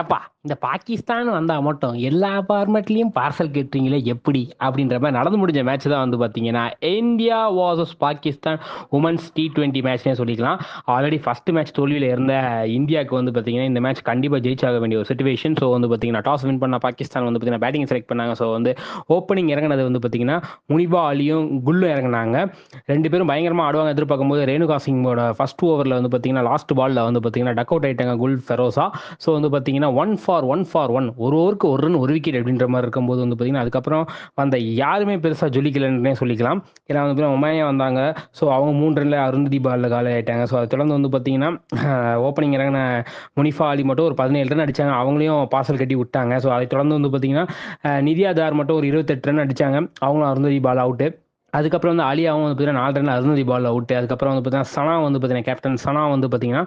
ஏப்பா இந்த பாகிஸ்தான் வந்தா மட்டும் எல்லா ஃபார்மேட்லயும் பார்சல் கேட்டுறீங்களே எப்படி? அப்படின்ற மாதிரி நடந்து முடிஞ்ச மேட்ச் தான் வந்து பார்த்தீங்கன்னா India versus Pakistan women's T twenty மேட்ச்னே சொல்லிக்கலாம். ஆல்ரெடி ஃபர்ஸ்ட் மேட்ச் தோல்வியில் இருந்த இந்தியாவுக்கு வந்து பார்த்தீங்கன்னா இந்த மேட்ச் கண்டிப்பாக ஜெயிச்சாக வேண்டிய ஒரு சுச்சுவேஷன் ஸோ வந்து பார்த்தீங்கன்னா டாஸ் வின் பண்ண பாகிஸ்தான் வந்து பார்த்தீங்கன்னா பேட்டிங் செலக்ட் பண்ணாங்க. ஸோ வந்து ஓப்பனிங் இறங்கினது வந்து பார்த்தீங்கன்னா முனிபா அலியும் குல்லும் இறங்கினாங்க. ரெண்டு பேரும் பயங்கரமாக ஆடுவாங்க எதிர்பார்க்கும் போது ரேணுகா சிங்கோட ஃபர்ஸ்ட் ஓவரில் வந்து பார்த்தீங்கன்னா லாஸ்ட் பாலில் வந்து பார்த்தீங்கன்னா டக் அவுட் ஆயிட்டாங்க குல் ஃபெரோசா ஸோ வந்து பார்த்தீங்கன்னா one for one for one ஒரு ஓவருக்கு ஒரு ரன் ஒரு விக்கெட் அப்படின்ற மாதிரி இருக்கும்போது வந்து பார்த்தீங்கன்னா அதுக்கப்புறம் வந்த யாருமே பெருசாக ஜொலிக்கலன்னே சொல்லிக்கலாம். ஏன்னா வந்து பார்த்தீங்கன்னா வந்தாங்க. ஸோ அவங்க மூணு ரனில் அருந்ததி பாலில் காலி ஆயிட்டாங்க. ஸோ அதை தொடர்ந்து வந்து பார்த்தீங்கன்னா ஓப்பனிங் இறங்கின முனிஃபா அலி மட்டும் ஒரு பதினேழு ரன் அடிச்சாங்க. அவங்களையும் பாசல் கட்டி விட்டாங்க. ஸோ அதை தொடர்ந்து வந்து பார்த்தீங்கன்னா நிதியாதார் மட்டும் ஒரு இருபத்தெட்டு ரன் அடிச்சாங்க. அவங்களும் அருந்ததி பால் அவுட்டு அதுக்கப்புறம் வந்து அலியாவும் வந்து பார்த்தீங்கன்னா நாலு ரன் அருந்ததி பாலில் அவுட்டு அதுக்கப்புறம் வந்து பார்த்தீங்கன்னா சனா வந்து பார்த்தீங்கன்னா கேப்டன் சனா வந்து பார்த்தீங்கன்னா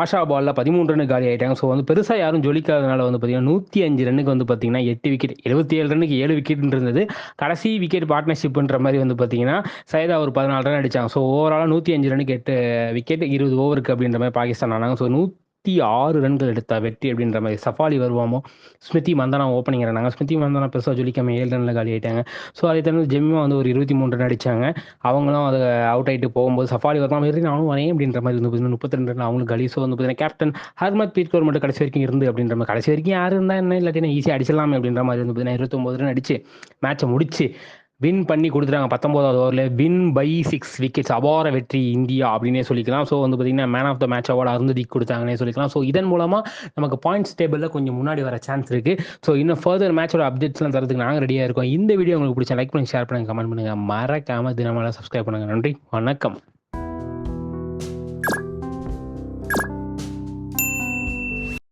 ஆஷா பாலில் பதிமூணு ரன் காலி ஆயிட்டாங்க. ஸோ வந்து பெருசாக யாரும் ஜொலிக்காதனால வந்து பார்த்தீங்கன்னா நூற்றி அஞ்சு ரன்னுக்கு வந்து பார்த்தீங்கன்னா எட்டு விக்கெட் எழுபத்தி ஏழு ரன்னுக்கு ஏழு விக்கெட் இருந்தது. கடைசி விக்கெட் பார்ட்னர்ஷிப்ன்ற மாதிரி வந்து பார்த்தீங்கன்னா சைதா ஒரு பதினாலு ரன் அடித்தாங்க ஸோ ஓவராலாக நூற்றி அஞ்சு ரன்னுக்கு எட்டு விக்கெட் இருபது ஓவருக்கு அப்படின்ற மாதிரி பாகிஸ்தான் ஆனாங்க. ஸோ நூற்றி ஆறு ரன்கள் எடுத்தா வெற்றி அப்படின்ற மாதிரி சஃபாலி வருவாமோ? ஸ்மிருதி மந்தனா ஓப்பனிங் இறந்தாங்க. ஸ்மிருதி மந்தனா பெருசாக ஜொலிக்காம ஏழு ரனில் காலி ஆயிட்டாங்க. ஸோ அதே தவிர ஜெம்மா வந்து ஒரு இருபத்தி மூணு ரன் அடிச்சாங்க. அவங்களும் அதை அவுட் ஆகிட்டு போகும்போது சஃபாலி வருவாங்க இருந்து நானும் வரேன் அப்படின்ற மாதிரி வந்து பார்த்தீங்கன்னா முப்பத்தி ரெண்டு ரன் அவங்களுக்கு கலி. ஸோ வந்து பார்த்தீங்கன்னா கேப்டன் ஹர்மத் பீட் கோர் மட்டும் கடைசி வரைக்கும் இருந்து அப்படின்ற மாதிரி. கடைசி வரைக்கும் யார் இருந்தால் என்ன இல்லாட்டினா ஈஸியாக அடிச்சிடலாமே அப்படின்ற மாதிரி வந்து பார்த்தீங்கன்னா இருபத்தொம்பது ரன் அடிச்சு மேட்சை முடிச்சு வின் பண்ணி கொடுத்துட்டாங்க பத்தொம்போதாவது ஓவரில். வின் பை சிக்ஸ் விக்கெட்ஸ் அபார வெற்றி இந்தியா அப்படின்னே சொல்லிக்கலாம். ஸோ வந்து பார்த்தீங்கன்னா man of the match award Arundhati கொடுத்தாங்கன்னே சொல்லிக்கலாம். ஸோ இதன் மூலமாக நமக்கு பாயிண்ட்ஸ் டேபிளில் கொஞ்சம் முன்னாடி வர சான்ஸ் இருக்குது ஸோ இன்னும் ஃபர்தர் மேட்சோட அப்டேட்ஸ்லாம் தரதுக்கு நாங்கள் ரெடியாக இருக்கோம். இந்த வீடியோ உங்களுக்கு பிடிச்ச லைக் பண்ணி ஷேர் பண்ணுங்கள் கமெண்ட் பண்ணுங்கள் மறக்காமல் தினமெல்லாம் சப்ஸ்கிரைப் பண்ணுங்கள் நன்றி வணக்கம்.